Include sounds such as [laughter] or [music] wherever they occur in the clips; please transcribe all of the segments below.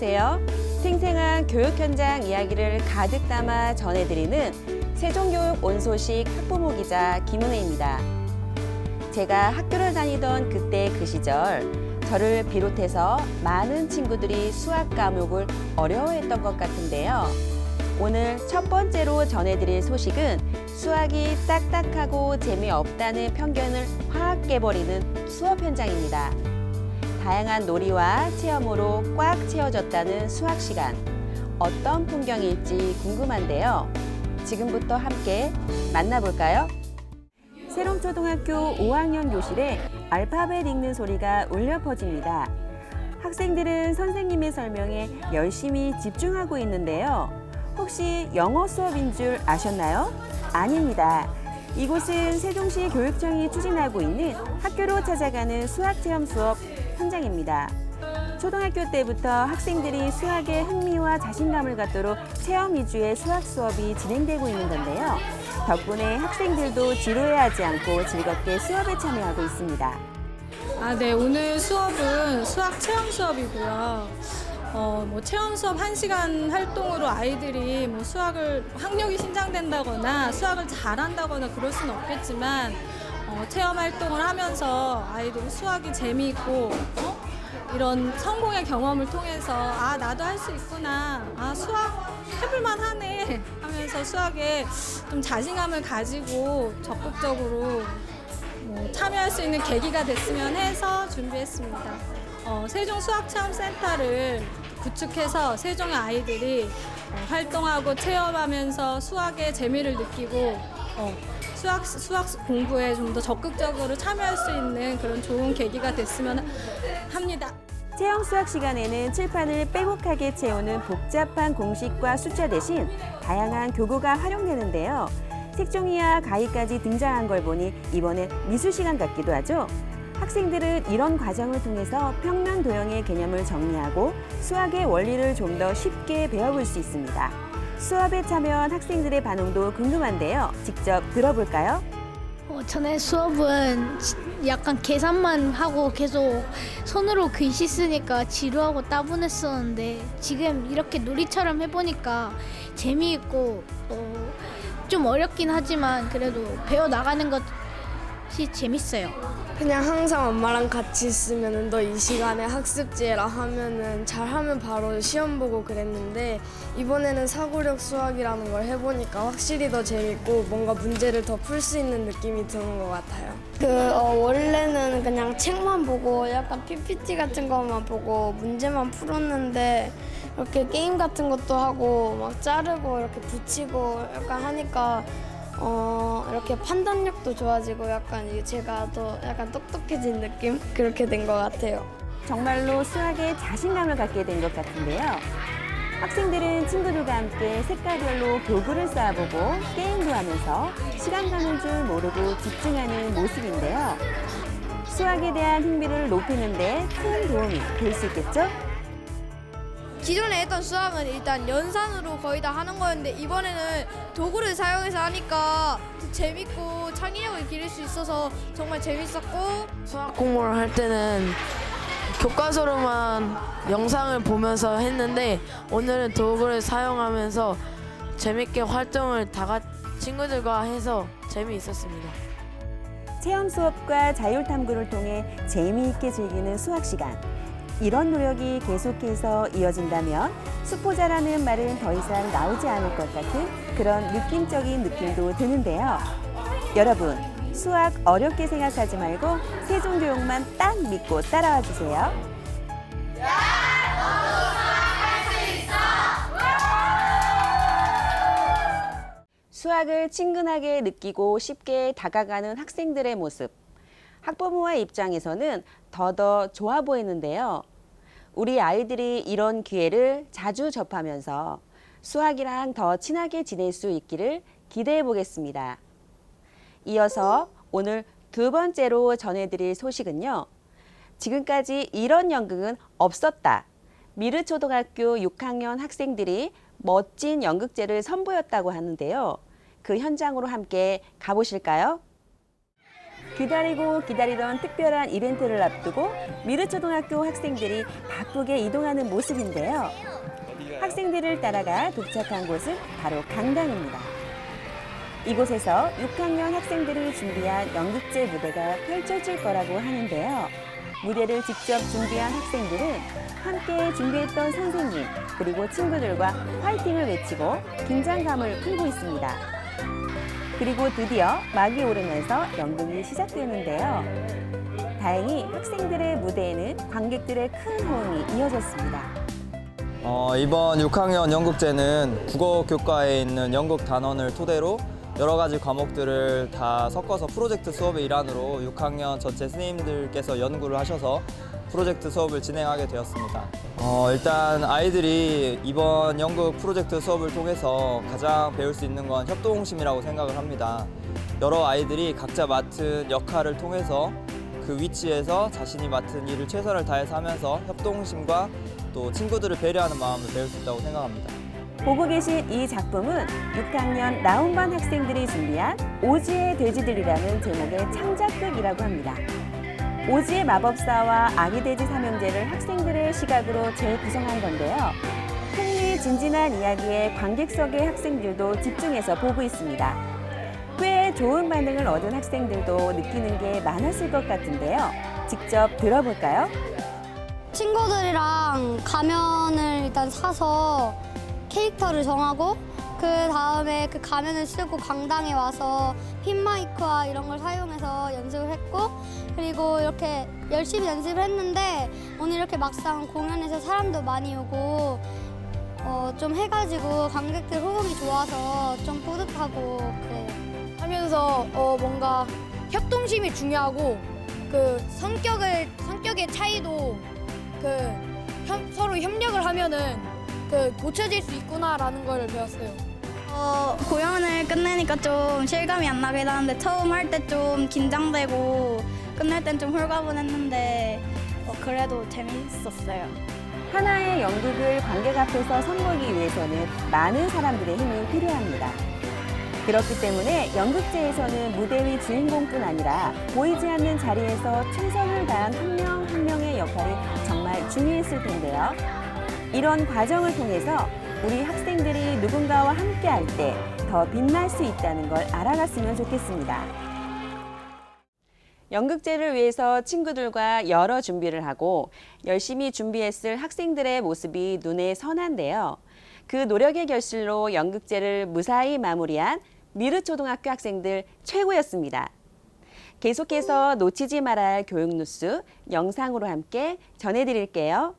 안녕하세요. 생생한 교육 현장 이야기를 가득 담아 전해드리는 세종교육 온소식 학부모 기자 김은혜입니다. 제가 학교를 다니던 그때 그 시절 저를 비롯해서 많은 친구들이 수학 과목을 어려워했던 것 같은데요. 오늘 첫 번째로 전해드릴 소식은 수학이 딱딱하고 재미없다는 편견을 확 깨버리는 수업 현장입니다. 다양한 놀이와 체험으로 꽉 채워졌다는 수학 시간. 어떤 풍경일지 궁금한데요. 지금부터 함께 만나볼까요? 세롱초등학교 5학년 교실에 알파벳 읽는 소리가 울려 퍼집니다. 학생들은 선생님의 설명에 열심히 집중하고 있는데요. 혹시 영어 수업인 줄 아셨나요? 아닙니다. 이곳은 세종시 교육청이 추진하고 있는 학교로 찾아가는 수학 체험 수업 현장입니다. 초등학교 때부터 학생들이 수학에 흥미와 자신감을 갖도록 체험 위주의 수학 수업이 진행되고 있는 건데요. 덕분에 학생들도 지루해하지 않고 즐겁게 수업에 참여하고 있습니다. 아, 네. 오늘 수업은 수학 체험 수업이고요. 어, 뭐 체험 수업 한시간 활동으로 아이들이 뭐 수학을 학력이 신장된다거나 수학을 잘한다거나 그럴 수는 없겠지만 어, 체험 활동을 하면서 아이들이 수학이 재미있고 어? 이런 성공의 경험을 통해서 아 나도 할 수 있구나 아 수학 해볼만 하네 하면서 수학에 좀 자신감을 가지고 적극적으로 뭐 참여할 수 있는 계기가 됐으면 해서 준비했습니다. 어, 세종 수학체험센터를 구축해서 세종의 아이들이 어, 활동하고 체험하면서 수학의 재미를 느끼고 어, 수학 수학 공부에 좀 더 적극적으로 참여할 수 있는 그런 좋은 계기가 됐으면 합니다. 체험 수학 시간에는 칠판을 빼곡하게 채우는 복잡한 공식과 숫자 대신 다양한 교구가 활용되는데요. 색종이와 가위까지 등장한 걸 보니 이번엔 미술 시간 같기도 하죠. 학생들은 이런 과정을 통해서 평면 도형의 개념을 정리하고 수학의 원리를 좀 더 쉽게 배워볼 수 있습니다. 수업에 참여한 학생들의 반응도 궁금한데요. 직접 들어볼까요? 어, 전에 수업은 지- 약간 계산만 하고 계속 손으로 글씨 쓰니까 지루하고 따분했었는데 지금 이렇게 놀이처럼 해보니까 재미있고 어, 좀 어렵긴 하지만 그래도 배워 나가는 것이 재밌어요. 그냥 항상 엄마랑 같이 있으면 너 이 시간에 학습지해라 하면은 잘하면 바로 시험 보고 그랬는데 이번에는 사고력 수학이라는 걸 해보니까 확실히 더 재밌고 뭔가 문제를 더 풀 수 있는 느낌이 드는 것 같아요. 그 어, 원래는 그냥 책만 보고 약간 PPT 같은 것만 보고 문제만 풀었는데 이렇게 게임 같은 것도 하고 막 자르고 이렇게 붙이고 약간 하니까 어, 이렇게 판단력도 좋아지고 약간 이게 제가 더 약간 똑똑해진 느낌 [laughs] 그렇게 된 것 같아요. 정말로 수학에 자신감을 갖게 된 것 같은데요. 학생들은 친구들과 함께 색깔별로 교구를 쌓아보고 게임도 하면서 시간 가는 줄 모르고 집중하는 모습인데요. 수학에 대한 흥미를 높이는데 큰 도움이 될 수 있겠죠? 기존에 했던 수학은 일단 연산으로 거의 다 하는 거였는데 이번에는 도구를 사용해서 하니까 더 재밌고 창의력을 기를 수 있어서 정말 재밌었고 수학 공부를 할 때는 교과서로만 영상을 보면서 했는데 오늘은 도구를 사용하면서 재밌게 활동을 다 같이 친구들과 해서 재미있었습니다. 체험 수업과 자율 탐구를 통해 재미있게 즐기는 수학 시간. 이런 노력이 계속해서 이어진다면 수포자라는 말은 더 이상 나오지 않을 것 같은 그런 느낌적인 느낌도 드는데요. 여러분, 수학 어렵게 생각하지 말고 세종교육만 딱 믿고 따라와 주세요. 수학을 친근하게 느끼고 쉽게 다가가는 학생들의 모습. 학부모의 입장에서는 더더 좋아 보이는데요. 우리 아이들이 이런 기회를 자주 접하면서 수학이랑 더 친하게 지낼 수 있기를 기대해 보겠습니다. 이어서 오늘 두 번째로 전해드릴 소식은요. 지금까지 이런 연극은 없었다. 미르초등학교 6학년 학생들이 멋진 연극제를 선보였다고 하는데요. 그 현장으로 함께 가보실까요? 기다리고 기다리던 특별한 이벤트를 앞두고 미르초등학교 학생들이 바쁘게 이동하는 모습인데요. 학생들을 따라가 도착한 곳은 바로 강당입니다. 이곳에서 6학년 학생들이 준비한 연극제 무대가 펼쳐질 거라고 하는데요. 무대를 직접 준비한 학생들은 함께 준비했던 선생님 그리고 친구들과 화이팅을 외치고 긴장감을 풀고 있습니다. 그리고 드디어 막이 오르면서 연극이 시작되는데요. 다행히 학생들의 무대에는 관객들의 큰 호응이 이어졌습니다. 어, 이번 6학년 연극제는 국어 교과에 있는 연극 단원을 토대로 여러 가지 과목들을 다 섞어서 프로젝트 수업의 일환으로 6학년 전체 선생님들께서 연구를 하셔서 프로젝트 수업을 진행하게 되었습니다. 어, 일단 아이들이 이번 연극 프로젝트 수업을 통해서 가장 배울 수 있는 건 협동심이라고 생각을 합니다. 여러 아이들이 각자 맡은 역할을 통해서 그 위치에서 자신이 맡은 일을 최선을 다해서 하면서 협동심과 또 친구들을 배려하는 마음을 배울 수 있다고 생각합니다. 보고 계신 이 작품은 6학년 나온반 학생들이 준비한 오지의 돼지들이라는 제목의 창작극이라고 합니다. 오지의 마법사와 아기 돼지 삼형제를 학생들의 시각으로 재구성한 건데요. 흥미 진진한 이야기에 관객석의 학생들도 집중해서 보고 있습니다. 꽤 좋은 반응을 얻은 학생들도 느끼는 게 많았을 것 같은데요. 직접 들어볼까요? 친구들이랑 가면을 일단 사서 캐릭터를 정하고 그 다음에 그 가면을 쓰고 강당에 와서 핀 마이크와 이런 걸 사용해서 연습을 했고 그리고 이렇게 열심히 연습을 했는데 오늘 이렇게 막상 공연에서 사람도 많이 오고 어, 좀 해가지고 관객들 호응이 좋아서 좀 뿌듯하고 그래요. 하면서 어, 뭔가 협동심이 중요하고 그 성격을 성격의 차이도 그 협- 서로 협력을 하면은 그 고쳐질 수 있구나라는 걸 배웠어요. 어, 공연을 끝내니까 좀 실감이 안 나긴 하는데 처음 할 때 좀 긴장되고 끝날 땐 좀 홀가분했는데 어, 그래도 재밌었어요. 하나의 연극을 관객 앞에서 선보이기 위해서는 많은 사람들의 힘이 필요합니다. 그렇기 때문에 연극제에서는 무대 위 주인공뿐 아니라 보이지 않는 자리에서 최선을 다한 한 명 한 명의 역할이 정말 중요했을 텐데요. 이런 과정을 통해서 우리 학생들이 누군가와 함께 할 때 더 빛날 수 있다는 걸 알아갔으면 좋겠습니다. 연극제를 위해서 친구들과 여러 준비를 하고 열심히 준비했을 학생들의 모습이 눈에 선한데요. 그 노력의 결실로 연극제를 무사히 마무리한 미르초등학교 학생들 최고였습니다. 계속해서 놓치지 말아야 할 교육 뉴스 영상으로 함께 전해드릴게요.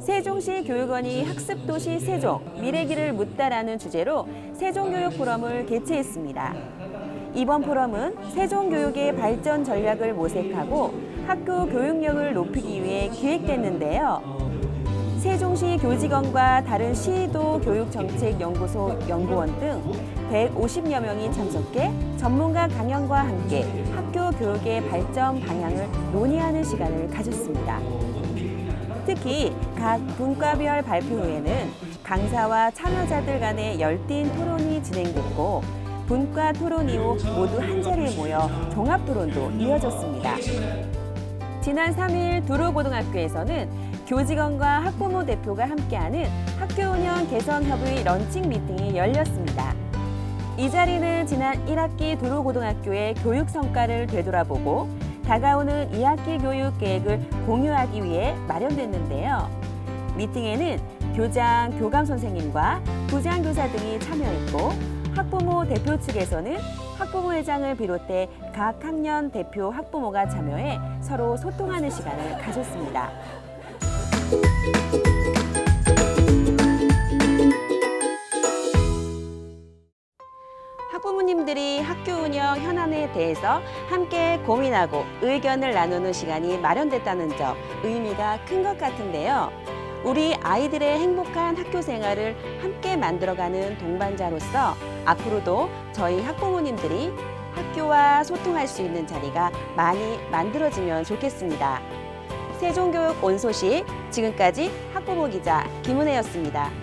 세종시 교육원이 학습도시 세종 미래길을 묻다라는 주제로 세종교육 포럼을 개최했습니다. 이번 포럼은 세종교육의 발전 전략을 모색하고 학교 교육력을 높이기 위해 기획됐는데요. 세종시 교직원과 다른 시도 교육정책연구소 연구원 등 150여 명이 참석해 전문가 강연과 함께 학교 교육의 발전 방향을 논의하는 시간을 가졌습니다. 특히 각 분과별 발표 후에는 강사와 참여자들 간의 열띤 토론이 진행됐고 분과 토론 이후 모두 한 자리에 모여 종합 토론도 이어졌습니다. 지난 3일 두루고등학교에서는 교직원과 학부모 대표가 함께하는 학교 운영 개선 협의 런칭 미팅이 열렸습니다. 이 자리는 지난 1학기 두루고등학교의 교육 성과를 되돌아보고 다가오는 2학기 교육 계획을 공유하기 위해 마련됐는데요. 미팅에는 교장, 교감 선생님과 부장 교사 등이 참여했고 학부모 대표 측에서는 학부모 회장을 비롯해 각 학년 대표 학부모가 참여해 서로 소통하는 시간을 가졌습니다. 학부모님들이 학교 운영 현안에 대해서 함께 고민하고 의견을 나누는 시간이 마련됐다는 점 의미가 큰 것 같은데요. 우리 아이들의 행복한 학교 생활을 함께 만들어가는 동반자로서 앞으로도 저희 학부모님들이 학교와 소통할 수 있는 자리가 많이 만들어지면 좋겠습니다. 세종교육 온 소식 지금까지 학부모 기자 김은혜였습니다.